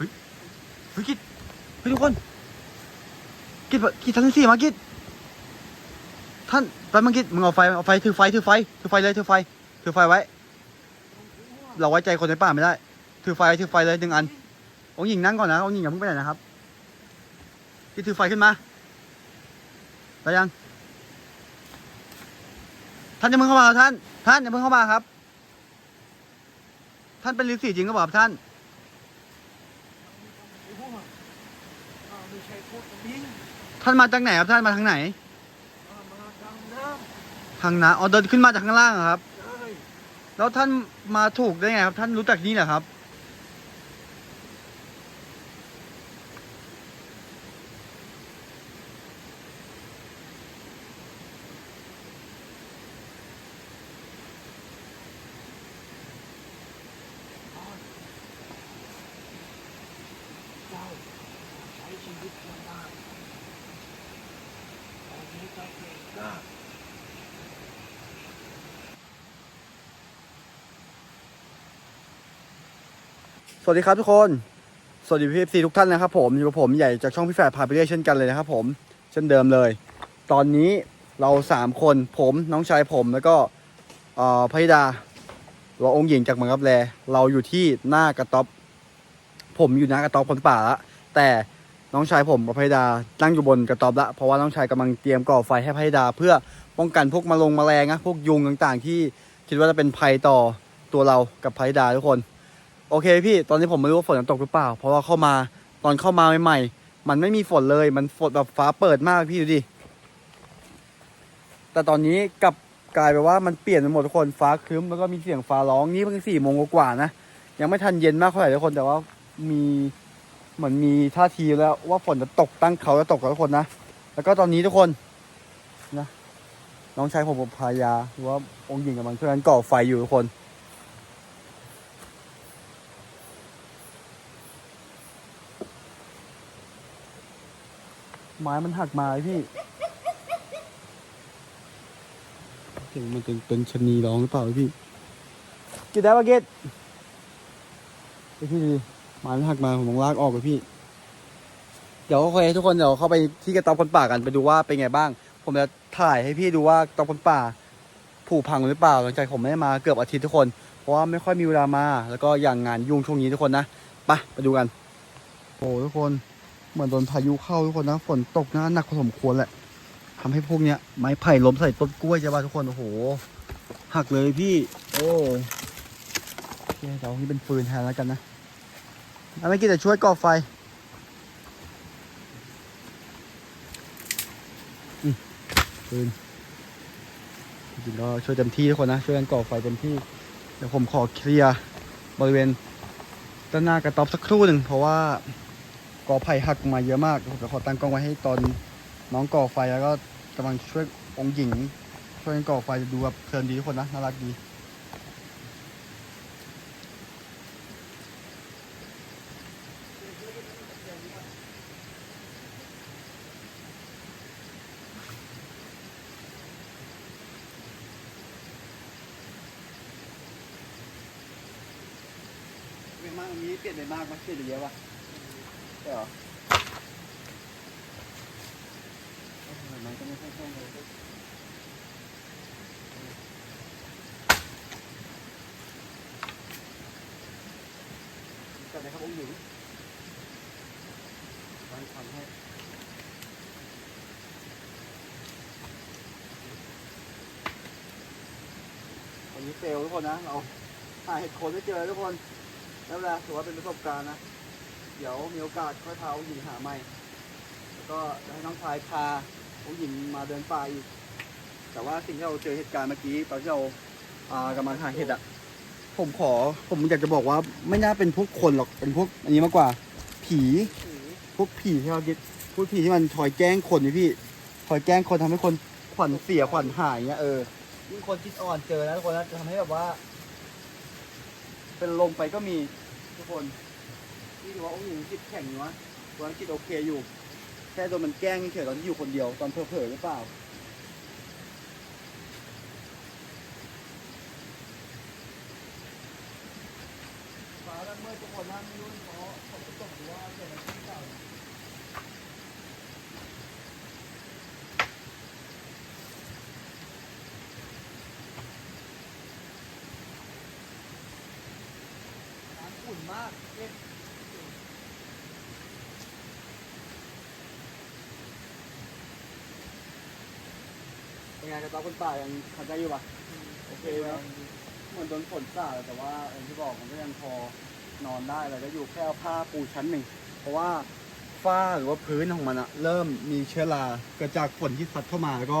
ฮ้ยเฮ้ยกิดเฮ้ยทุกคนกิดกิดทั้งสี่มากิดท่านไปมากิดมึงเอาไฟเอาไฟถือไฟถือไฟถือไฟเลยถือไฟถือไฟไว้ เราไว้ใจคนในป่าไม่ได้ถือไฟถือไฟเลยหนึ่งอันองหญิงนั่งก่อนนะองหญิงอย่าเพิ่งไปไหนนะครับกิดถือไฟขึ้นมาไปยัง ท่านอย่าเพิ่งเข้ามาครับท่าน ท่านอย่าเพิ่งเข้ามาครับ ท่านเป็นฤาษีจริงหรือเปล่าครับท่าน ไม่ใช่พวกนี้ ท่านมาจากไหนครับท่านมาทางไหนมาทางน้ทางน้ำอ๋อเดินขึ้นมาจากข้างล่างเหรอครับำใช่แล้วท่านมาถูกได้ไงครับ ท่านรู้จักนี่เหรอครับ เจ้าใช้ชีวิตลำบากตอนนี้ก็เก่งกล้า ส วัสดีครับทุกคน สวัสดีพี่เอฟซีทุกท่านนะครับผมอยู่กับผมใหญ่จากช่องพี่แฝดพาไปเรื่อยเช่นกันเลยนะครับผมเช่นเดิมเลย ตอนนี้เราสามคนผมน้องชายผมแล้วก็เอ่อพระธิดาหรือว่าองค์หญิงจากเมืองรับแลเราอยู่ที่หน้ากระต๊อบ ผมอยู่หน้ากระต๊อบคนป่าละแต่น้องชายผมกับพระธิดานั่งอยู่บนกระต๊อบละเพราะว่าน้องชายกำลังเตรียมก่อไฟให้พระธิดา เพื่อป้องกันพวกมาลงแมลงนะพวกยุงต่างๆ ที่คิดว่าจะเป็นภัยต่อตัวเรากับพระธิดาทุกคน โอเคพี่ตอนนี้ผมไม่รู้ว่าฝนจะตกหรือเปล่า เพราะว่าเข้ามาตอนเข้ามาใหม่ๆมันไม่มีฝนเลย มันฝนแบบฟ้าเปิดมากพี่ดูดิแต่ตอนนี้กลับกลายไปนว่ามันเปลี่ยนไปหมดทุกคนฟ้าครึ้มแล้วก็มีเสียงฟ้าร้องนี่เพิ่งสี่โมงกว่าๆนะยังไม่ทันเย็นมากเท่าไหร่ทุกคนแต่ว่ามีเหมือนมีท่าทีแล้วว่าฝนจะตกตั้งเขาจะตกแล้วทุกคนนะแล้วก็ตอนนี้ทุกคนนะน้องชายผมกับภรรยาหรือว่าองค์หญิงกำลังช่วยกันก่อไฟอยู่ทุกคน ไม้มันหักมาเลยพี่เสียงมันเป็นเป็นชะนีร้องหรือเปล่าพี่กินได้ปะเกตไอพี่ดีไม้มันหักมาผมต้องลากออกเลยพี่ เดี๋ยวโอเคทุกคนเดี๋ยวเข้าไปที่กระต๊อบคนป่ากันไปดูว่าเป็นไงบ้าง ผมจะถ่ายให้พี่ดูว่ากระต๊อบคนป่าผุพังหรือเปล่าหลังจากผมไม่ได้มาเกือบอาทิตย์ทุกคน เพราะว่าไม่ค่อยมีเวลามา แล้วก็อย่างงานยุ่งช่วงนี้ทุกคนนะไปไปดูกัน โอ้ทุกคน เหมือนโดนพายุเข้าทุกคนนะฝนตกนะหนักพอสมควรแหละทำให้พวกเนี้ยไม้ไผ่ล้มใส่ต้นกล้วยใช่ป่ะทุกคนโอ้โหหักเลยพี่ โอ้โอเคเดี๋ยวนี่เป็นฟืนแทนแล้วกันนะเอาไม่อกี้จะช่วยก่อไฟอืมฟืนจริงๆก็ช่วยเต็มที่ทุกคนนะ ช่วยกันก่อไฟเต็มที่ เดี๋ยวผมขอเคลียร์บริเวณด้านหน้ากระต๊อบสักครู่หนึ่งเพราะว่า กอไผ่หักมาเยอะมากผมจะขอตั้งกล้องไว้ให้ตอนน้องก่อไฟแล้วก็กำลังช่วยองค์หญิง ช่วยกันก่อไฟดูแบบเพลินดีทุกคนนะน่ารักดีเป็นมากนี้เปลี่ยนไปมากไหมเปลี่ยนไปเยอะปะ ช่เหรอมันก็ไม่ค่อยคล่องเลยจัดเลยครับองค์หญิงวางทำให้วันนี้เฟลทุกคนนะ เราหาเห็ดโคนไม่เจอทุกคน แล้วเวลาถือว่าเป็นประสบการณ์นะ เดี๋ยวมีโอกาสค่อยพาองค์หญิงหาใหม่ แล้วก็จะให้น้องชายพาองค์หญิงมาเดินป่าอีก แต่ว่าสิ่งที่เราเจอเหตุการณ์เมื่อกี้ตอนที่เราอ่ากำลังหาเห็ดอะผมขอผมอยากจะบอกว่าไม่น่าเป็นพวกคนหรอกเป็นพวกอันนี้มากกว่า ผีพวกผีที่เราคิดพวกผีที่มันคอยแกล้งคนนี่พี่คอยแกล้งคนทำให้คนขวัญเสียขวัญหายเงี้ยเออยิ่งคนจิตอ่อนเจอแล้วทุกคนนะจะทำให้แบบว่า เป็นลมไปก็มีทุกคน นี่ถือว่าองค์หญิงจิตแข็งอยู่นะตอนนั้นจิตโอเคอยู่ แค่โดนมันแกล้งเฉยตอนที่อยู่คนเดียวตอนเผลอๆหรือเปล่าฟ้าแล้วเมื่อทุกคนนะไม่รู้เพราะฝนจะตกเนี่ย ไงกระต๊อบคนป่ายังทำได้อยู่ปะโอเคนะเหมือนโดนฝนสาดแต่ว่าอย่างที่บอกมันก็ยังพอนอนได้เลยก็อยู่แค่เอาผ้าปูชั้นหนึ่ง เพราะว่าฝ้าหรือว่าพื้นของมันอะเริ่มมีเชื้อราเกิดจากฝนที่ซัดเข้ามาแล้วก็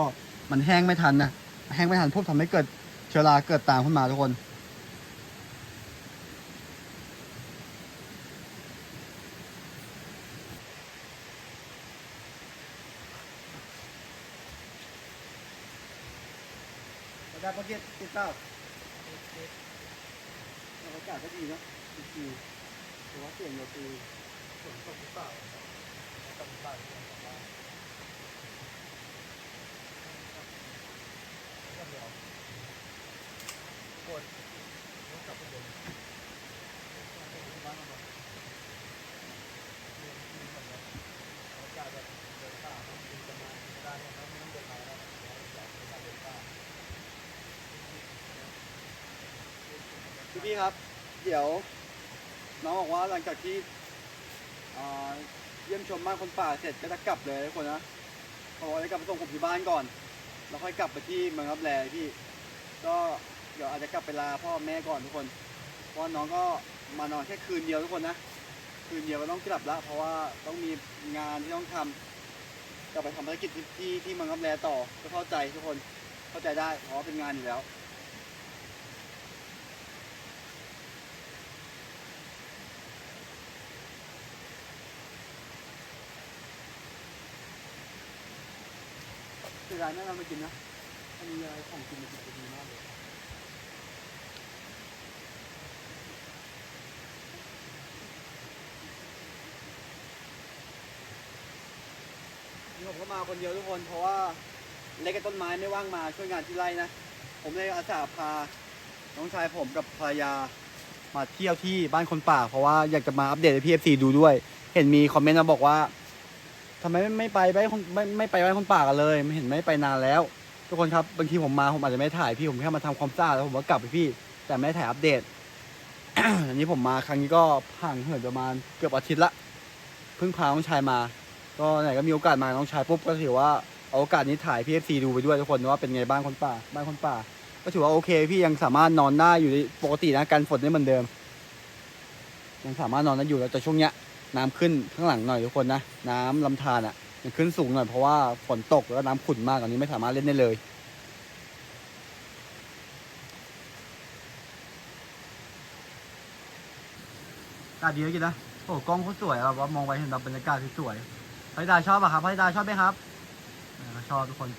มันแห้งไม่ทันนะแห้งไม่ทันปุ๊บทำให้เกิดเชื้อราเกิดตามขึ้นมาทุกคนารย์ประเก้าบรรยากาศก็ดีเนะชิวๆแต่ว่าเสี่ยงเราคือฝนตกหรือเปล่าตกหรือเปล่าเนี่ยผมาก็เดี๋ยวกดแล้วกลับไปเดินบ้านเราก่อนบรรยากาศแบบเดินป่าต้องดีกันมาได้นะครับไม่ต้องเดินมาแล้วอยากเดินป่าเดินป่า พี่พี่ครับ เดี๋ยว น้องบอกว่าหลังจากที่อ่าเยี่ยมชมบ้านคนป่าเสร็จก็จะกลับเลยทุกคนนะเขาบอกว่าจะกลับไปส่งผมที่บ้านก่อน แล้วค่อยกลับไปที่เมืองรับแลพี่ ก็เดี๋ยวอาจจะกลับไปลาพ่อแม่ก่อนทุกคนเพราะน้องก็มานอนแค่คืนเดียวทุกคนนะ คืนเดียวก็ต้องกลับละเพราะว่าต้องมีงานที่ต้องทำกลับไปทำภารกิจที่ที่เมืองรับแลต่อก็เข้าใจทุกคนเข้าใจได้เพราะเป็นงานอยู่แล้ว ยายแม่เราไม่กินนะอันนี้อะไรของกินมันจะดีมากเลยนี่ผมก็มาคนเดียวทุกคนเพราะว่าเล็กกับต้นไม้ไม่ว่างมาช่วยงานที่ไร่นะ ผมเลยอาสาพา น้องชายผมกับภรรยามาเที่ยวที่บ้านคนป่า เพราะว่าอยากจะมาอัปเดตให้พี่เอฟซีดูด้วย เห็นมีคอมเมนต์มาบอกว่า ทำไมไม่ไม่ไปไปคนไม่ไม่ไปไว้คนป่ากันเลยไม่เห็นไม่ไปนานแล้ว ทุกคนครับบางทีผมมาผมอาจจะไม่ถ่ายพี่ผมแค่มาทำความสะอาดแล้วผมก็กลับไปพี่ แต่ไม่ได้ถ่ายอัปเดต อันนี้ผมมาครั้งนี้ก็ห่างเหินประมาณเกือบอาทิตย์ละเพิ่งพาน้องชายมา ก็ไหนก็มีโอกาสมาน้องชายปุ๊บก็ถือว่าเอาโอกาสนี้ถ่ายพีเอฟซีดูไปด้วยทุกคนว่าเป็นไงบ้างคนป่าบ้านคนป่า ก็ถือว่าโอเคพี่ยังสามารถนอนได้อยู่ในปกตินะกันฝนได้เหมือนเดิม ยังสามารถนอนได้อยู่แล้วแต่ช่วงเนี้ย น้ำขึ้นข้างหลังหน่อยทุกคนนะ น้ำลำธารอะ มันขึ้นสูงหน่อยเพราะว่าฝนตกแล้วก็น้ำขุ่นมากอันนี้ไม่สามารถเล่นได้เลยอากาศดีเลยกินนะโอ้กล้องเขาสวยอะแบบว่ามองไปเห็นแบบบรรยากาศสวยพระดาชอบป่ะครับพระดาชอบไหมครับชอบทุกคน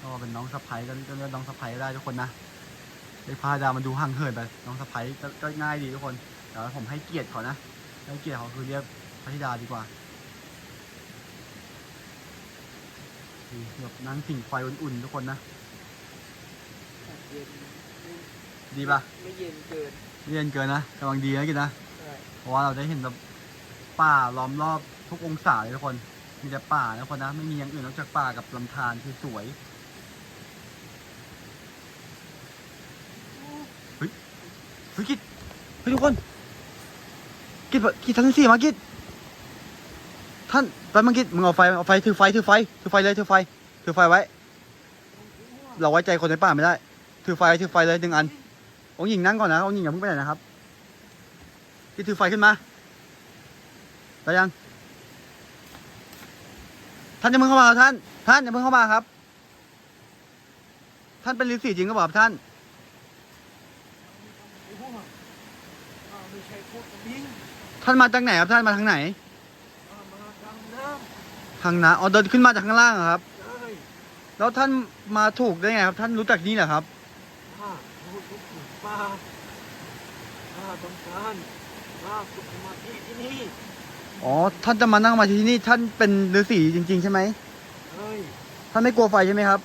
ก็เป็นน้องสะพ้ายก็ก็เรียกน้องสะพ้ายได้ทุกคนนะเด็กพระธิดามันดูห่างเหินไปน้องสะพ้ายก็ง่ายดีทุกคนแต่ผมให้เกียรติเขานะ ให้เกียรติเขาคือเรียกพระธิดาดีกว่าดีแบบนั่งผิงไฟอุ่นๆทุกคนนะเย็นดีป่ะไม่เย็นเกินไม่เย็นเกินนะกำลังดีนะกินนะใช่เพราะว่าเราได้เห็นแบบป่าล้อมรอบทุกองศาเลยทุกคน มีแต่ป่านะทุกคนนะ ไม่มีอย่างอื่นนอกจากป่ากับลำธารที่สวยเฮ้ยเฮ้ยกิดเฮ้ยทุกคน กิดกิดทันสี่มากิดท่านไปมังกิดมึงเอาไฟเอาไฟถือไฟถือไฟถือไฟเลยถือไฟถือไฟไว้ เราไว้ใจคนในป่าไม่ได้ ถือไฟถือไฟเลยหนึ่งอันองหญิงนั่งก่อนนะองหญิงอย่าเพิ่งไปไหนนะครับที่ถือไฟขึ้นมาไปยัง ท่านจะมึงเข้ามาท่าน ท่านอย่าเพิ่งเข้ามาครับ ท่านเป็นฤาษีจริงหรือเปล่าครับท่านไอ้พวกข้าไม่ใช่พวกบิน ท่านมาจากไหนครับท่านมาทางไหนข้ามาทางน้ทางน้ำอ๋อเดินขึ้นมาจากข้างล่างเหรอครับำได้แล้วท่านมาถูกได้ไงครับ ท่านรู้จักนี่เหรอครับ ข้าพูดทุกสิ่งป่าข้าต้องการข้าฝึกสมาธิที่นี่อ๋อ ท่านจะมานั่งมาที่นี่ ท่านเป็นฤาษีจริง ๆ ใช่ไหม เฮ้ยท่านไม่กลัวไฟใช่ไหมครับ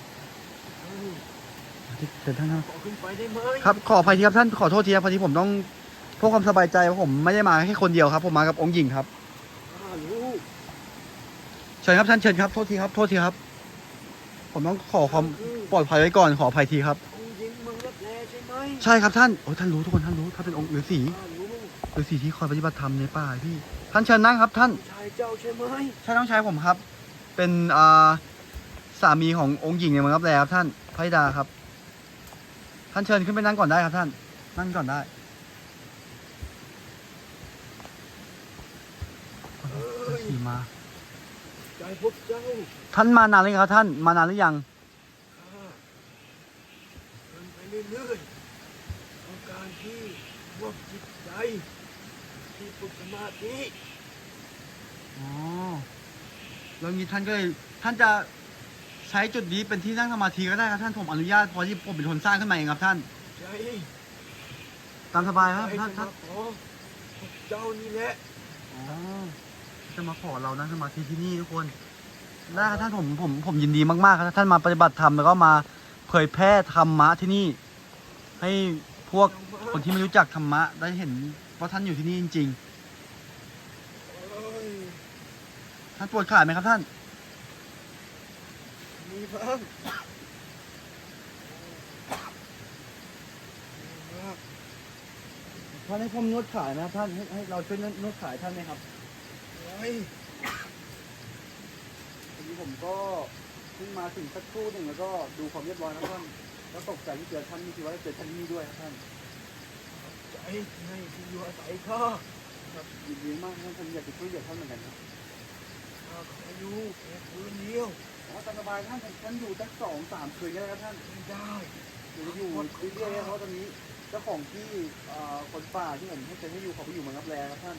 เฮ้ยเชิญท่านครับ ขอขึ้นไปได้ไหมครับ ขออภัยทีครับท่าน ขอโทษทีครับพอดีผมต้อง เพื่อความสบายใจเพราะผมไม่ได้มาแค่คนเดียวครับ ผมมากับองค์หญิงครับข้ารู้เชิญครับท่านเชิญครับโทษทีครับโทษทีครับ ผมต้องขอความคือปลอดภัยไว้ก่อนขออภัยทีครับองค์หญิงเมืองรับแลใช่ไหมใช่ครับท่านโอ้ยท่านรู้ทุกคนท่านรู้ท่านเป็นองค์ฤาษีข้ารู้ฤาษีที่คอยปฏิบัติธรรมในป่าพี่ท่านเชิญนั่งครับ ท่านชายเจ้าใช่ไหมใช่น้องชายผมครับ เป็นอ่าสามีขององค์หญิงในเมืองรับแลครับท่านพระธิดาครับ ท่านเชิญขึ้นไปนั่งก่อนได้ครับท่าน นั่งก่อนได้ เอ้ ฤาย ษี มาใจพวกเจ้าท่านมานานหรือยังครับท่านมานานหรือยังข้าเดินไปเรื่อยๆต้องการที่รวบจิตใจที่ฝึกสมาธิอ๋อแล้วงี้ท่านก็เลยท่านจะใช้จุดนี้เป็นที่นั่งสมาธิก็ได้ครับท่านผมอนุญาตเพอที่ผมเป็นคนสร้างขึ้นมาเองครับท่านใจตามสบายครับใจท่านจะท่านมาขอพวกเจ้านี่แหละอ๋อ จะมาขอเรานั่งสมาธิที่นี่ทุกคนได้ครับท่านผมผมผมยินดีมากๆครับท่านมาปฏิบัติธรรมแล้วก็มาเผยแพร่ธรรมะที่นี่ ให้พวกคนที่ไม่รู้จักธรรมะ ได้เห็นว่าท่านอยู่ที่นี่จริงเอ้ยๆท่านปวดขาไหมครับท่าน มีบ้างมีบ้างท่านให้ผมนวดขานะท่านให้ให้เราช่วยนวดขาท่านไหมครับ ไว้วันนี้ผมก็เพิ่งมาถึงสักครู่หนึ่งแล้วก็ดูความเรียบร้อยนะท่านแล้วตกใจที่เจอท่านนี่คิดว่าจะเจอท่านที่นี่ด้วยครับท่านใจในที่อยู่อาศัยข้าครับยินดีมากท่านผมอยากจะช่วยเหลือท่านเหมือนกันครับข้าขออยู่แค่คืนเดียวอ๋อตามสบายท่านผมท่านอยู่สักสองสามคืนก็ได้ครับท่านไม่ได้เดี๋ยวจะอยู่เรื่อยๆเพราะตอนนี้เจ้าของที่เอ่อคนป่าที่ผมให้เจอให้อยู่เขาไปอยู่เมืองรับแลครับท่าน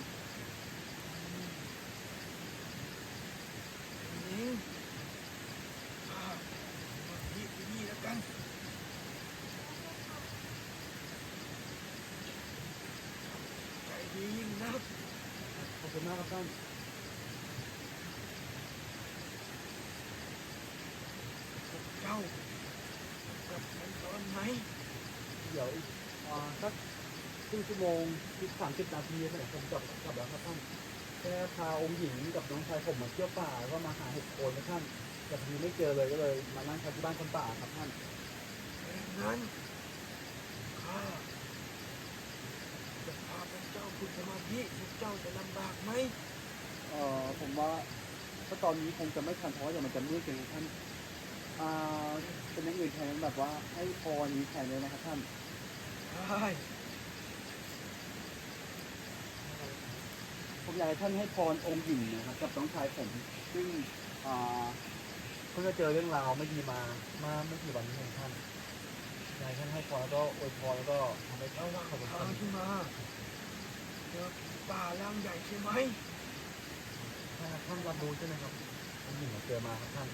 นี่ข้ามาที่ที่นี่แล้วกันใจดียิ่งนักขอบคุณมากครับท่านพวกเจ้ากลับไปตอนไหนเดี๋ยวอีกอ่าสักครึ่งชั่วโมงอีกสามสิบนาทีเนี่ยผมกลับกลับแล้วครับท่าน แค่พาองค์หญิงกับน้องชายผมมาเที่ยวป่าแล้วก็มาหาเห็ดโคนนะท่านแต่พอดีไม่เจอเลยก็เลย มานั่งพักที่บ้านคนป่าครับท่านดังนั้นข้าจะพาพวกเจ้าฝึกสมาธิพวกเจ้าจะลำบากไหมเอ่อผมว่าถ้าตอนนี้คงจะไม่ทันเพราะว่าเดี๋ยวมันจะมืดเกินครับท่านอ่าเป็นอย่างอื่นแทนแบบว่าให้พรนี้แทนเลยนะครับท่านได้ ผมอยากให้ท่านให้พรองค์หญิงนะครับกับน้องชายผมซึ่งอ่าเพิ่งจะเจอเรื่องราวไม่ดีมามาไม่กี่วันนี้เองท่านอยากให้ท่านให้พรแล้วก็อวยพรแล้วก็ทำให้ระว่างขอบคุณทาท่างนมาเจอป่าล่างใหญ่ใช่ไหมท่านท่านรับรู้ใช่ไหมครับองค์หญิงเราเจอมาครับท่าน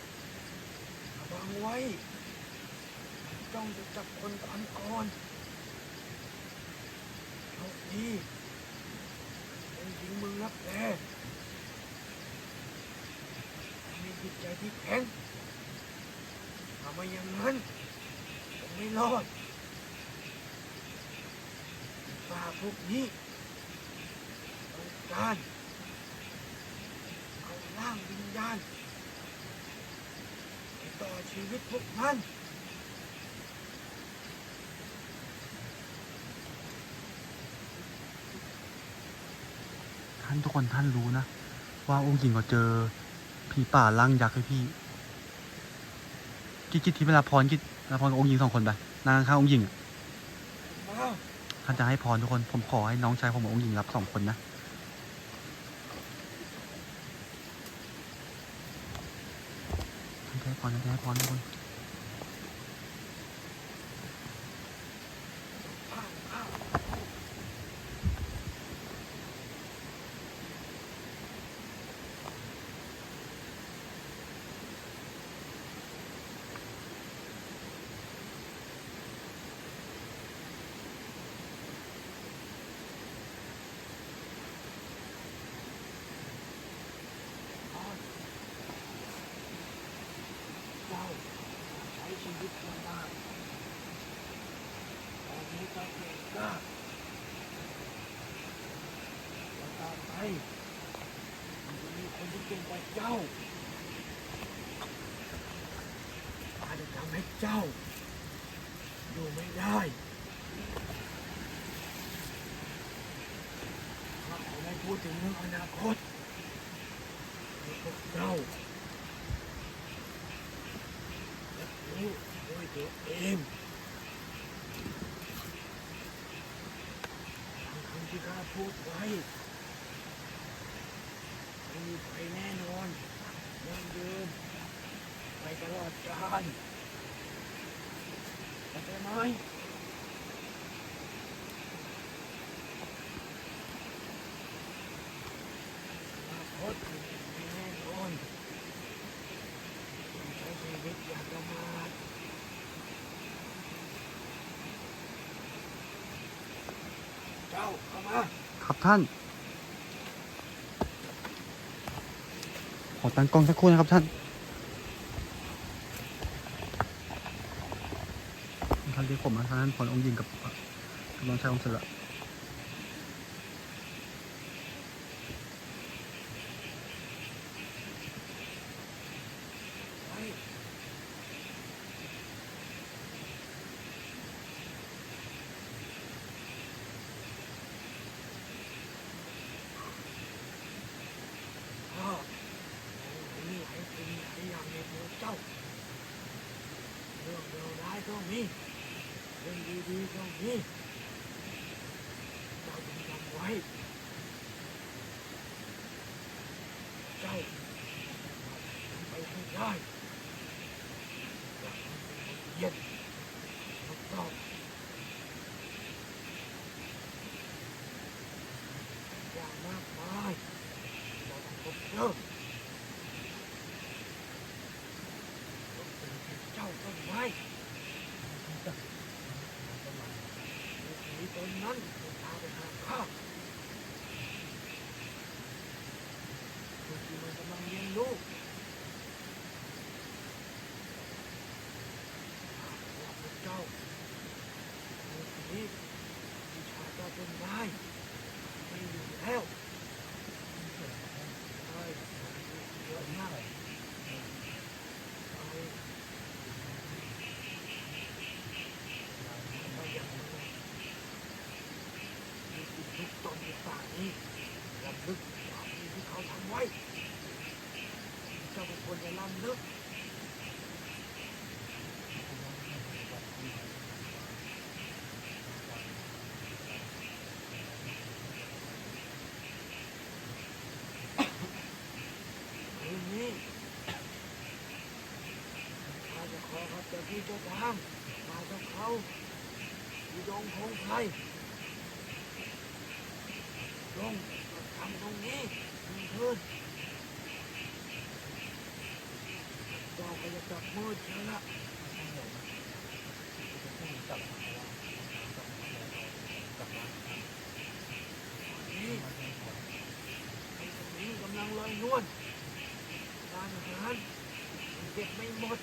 ระวังไว้จ้องจะจับคนทันก่อนโชคดีิงมืองรับแลมีจิตใจที่แข็งทำไมอย่างนั้นผมไม่รอดป่าพวกนี้ต้องการเอาร่างวิญญาณไปต่อชีวิตพวกมันานทุกคนท่านรู้นะ ว่าองค์หญิงเราเจอผีป่าร่างยักษ์ให้พี่กิจกิจที่เวลาพรกิจเวลาพรกับองค์หญิงสองคนไปนางข้างองค์หญิงอะมาท่านจะให้พรทุกคน ผมขอให้น้องชายผมกับองค์หญิงรับสองคนนะท่านจะให้พรท่านจะให้พรทุกคน ข้าวข้าว เจ้าใช้ชีวิตลำบากตอนนี้ก็เก่งกล้าแล้วต่อไปมันจะมีคนที่เก่งกว่าเจ้าอาจจะทำให้เจ้า อยู่ไม่ได้ข้าขอไม่พูดถึงเรื่องอนาคตพวกเจ้ารับรู้ด้วยตัวเองทางคำที่ข้าพูดไว้ไม่มีใครแน่นอนยังยืนไปตลอดกาล ข้อนาคตรแน่นอนใช้ชีวิตอย่าประมาทเจ้าเข้ามา ครับท่าน ขอตั้งกล้องสักครู่นะครับท่านท่านเรียก ผมนะท่านพลองค์ยิงกับกับน้องชายองค์เสือไปข้ามีหลายสิ่งหลายอย่างในตัวเจ้าเรื่องเลวร้ายก็มี เรื่องดีๆก็มีเจ้าจงจำไว้ เจ้าทำไปให้ได้อย่าทำเป็นคนเย็นแล้วก็อย่างมากมายเราต้องพบเจอต้องเป็นแค่เจ้าต้นไม้มีตนนั้นจะพาไปหาข้าคือที่มันกำลังเลี้ยงลูก ว่าพระเจ้าเมื่อนี้วิชาเจ้าเป็นได้ไม่อยู่แล้วใช่เยอะมากเอาไม่อย่างนั้นมีที่ทุกตนในป่านี้ลำลึกความดีที่เขาทำไว้เจ้าไม่ควรจะลำลึก คืนนี้ข้าจะขอครับเจ้าที่เจ้าทางมากับเขาอยู่ดงพง ไพรลงทำตรงนี้หนึ่งคืนเจ้าก็จะกลับมืดแล้วล่ะนี่ไอ้คนนี้กำลังลอยนวลร้านอาหารยังเก็บไม่หมด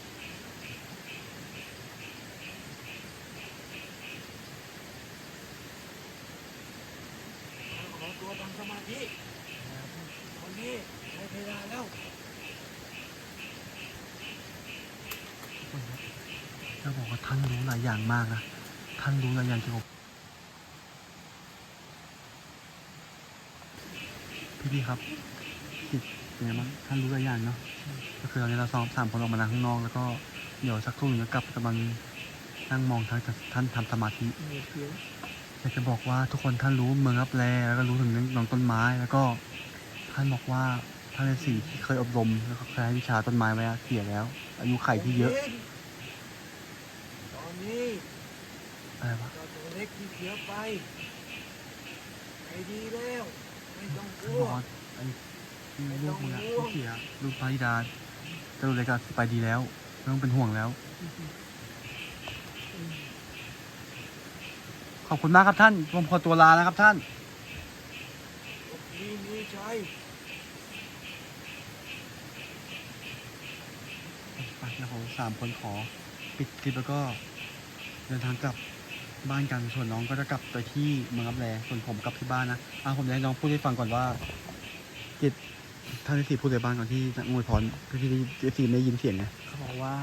ข้าขอ ตัวทำสมาธิตอนนี้ได้เวลาแล้วจะบอกว่าท่านรู้หลายอย่างมากนะ ท่านรู้หลายอย่างเกี่ยวกับพี่พี่ครับพี่เป็นไงบ้างท่านรู้หลายอย่างเนาะ ก็คือตอนนี้เราซ้อมสามคนออกมาข้างนอก แล้วก็เดี๋ยวสักครู่หนึงจะกลับกำลังนั่งมองท่านท่านทำสมาธิ อยากจะบอกว่าทุกคนท่านรู้เมืองรับแลแล้วก็รู้ถึงเรื่องน้องต้นไม้ แล้วก็ท่านบอกว่าท่านฤาษีที่เคยอบรมแล้วก็เคยให้วิชาต้นไม้ไว้อะเสียแล้ว อายุไขที่เยอะตอนนี้อะไรวะเจ้าตัวเล็กที่เสียไปไปดีแล้วไม่ต้องกท่านลับวอกว่าไอ้ที่ลูกมึงอะที่เสียลูกพระธิดาเจ้าเล็กอะไปดีแล้วไม่ต้องเป็นห่วงแล้ว อบคุณมากครับท่านผมขอตัวลานะครับท่านดีมีใจไปเดี๋ยวเขาสามคนขอปิดคลิปแล้วก็เดินทางกลับบ้านกันส่วนน้องก็จะกลับไปที่เมืองรับแลส่วนผมกลับที่บ้านนะอะผมจะให้น้องพูดให้ฟังก่อนว่าจิตท่านที่สี่พูดในบ้านก่อนที่จะอวยพรพี่ที่ที่สี่ไม่ได้ยินเสียงไงเขาบอกว่า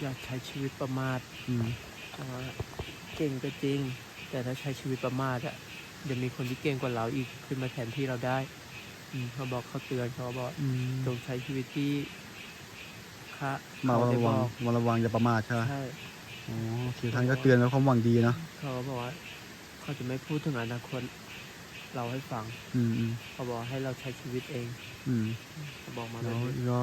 อย่าใช้ชีวิตประมาทอืมอ่าเก่งก็จริง แต่ถ้าใช้ชีวิตประมาทอะเดี๋ยวมีคนที่เก่งกว่าเราอีกขึ้นมาแทนที่เราได้ อืมเขาบอกเขาเตือนเขาบอกอืมจงใช้ชีวิตที่ข้ามาเขาได้ระบวังอกมาระวังอย่าประมาทใช่ไหมใช่ อ๋อโอเคท่านก็เตือนไว้ความหวังดีเนาะเขาก็บอกว่าเขาจะไม่พูดถึงอนาคตเราให้ฟัง อืมอืมเขาบอกให้เราใช้ชีวิตเองอืมเขาบอกมาแบแล้บวนี้ก็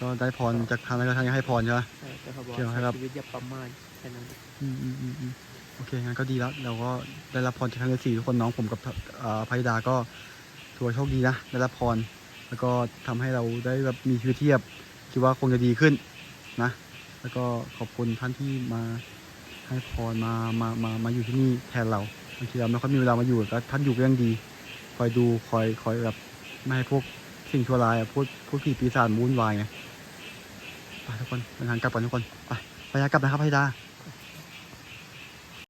ก็ได้พรจากท่านแล้วก็ท่านก็ให้พรใช่ไหม ใช่แต่เขาบอกเกี่ยวว่าให้ใช้รับ ชีวิตอย่าประมาทแค่นั้นอืมอืมอืมอืม โอเคงั้นก็ดีแล้วเราก็ได้รับพรจากท่านฤาษีทุกคนน้องผมกับอ่าพายดาก็ถือว่าโชคดีนะได้รับพรแล้วก็ทำให้เราได้แบบมีชีวิตที่แบคิดว่าคงจะดีขึ้นนะ แล้วก็ขอบคุณท่านที่มาให้พรมามามามาอยู่ที่นี่แทนเราบางทีเราไม่ค่อยมีเวลามาอยู่ก็ท่านอยู่ก็ยังดี คอยดูคอยคอยแบบไม่ให้พวกสิ่งชั่วร้ายพวกพวกผีปีศาจมุ่นวายไงไปทุกคนเดินทางกลับกันทุกคนไปไปยากลับนะครับพายดา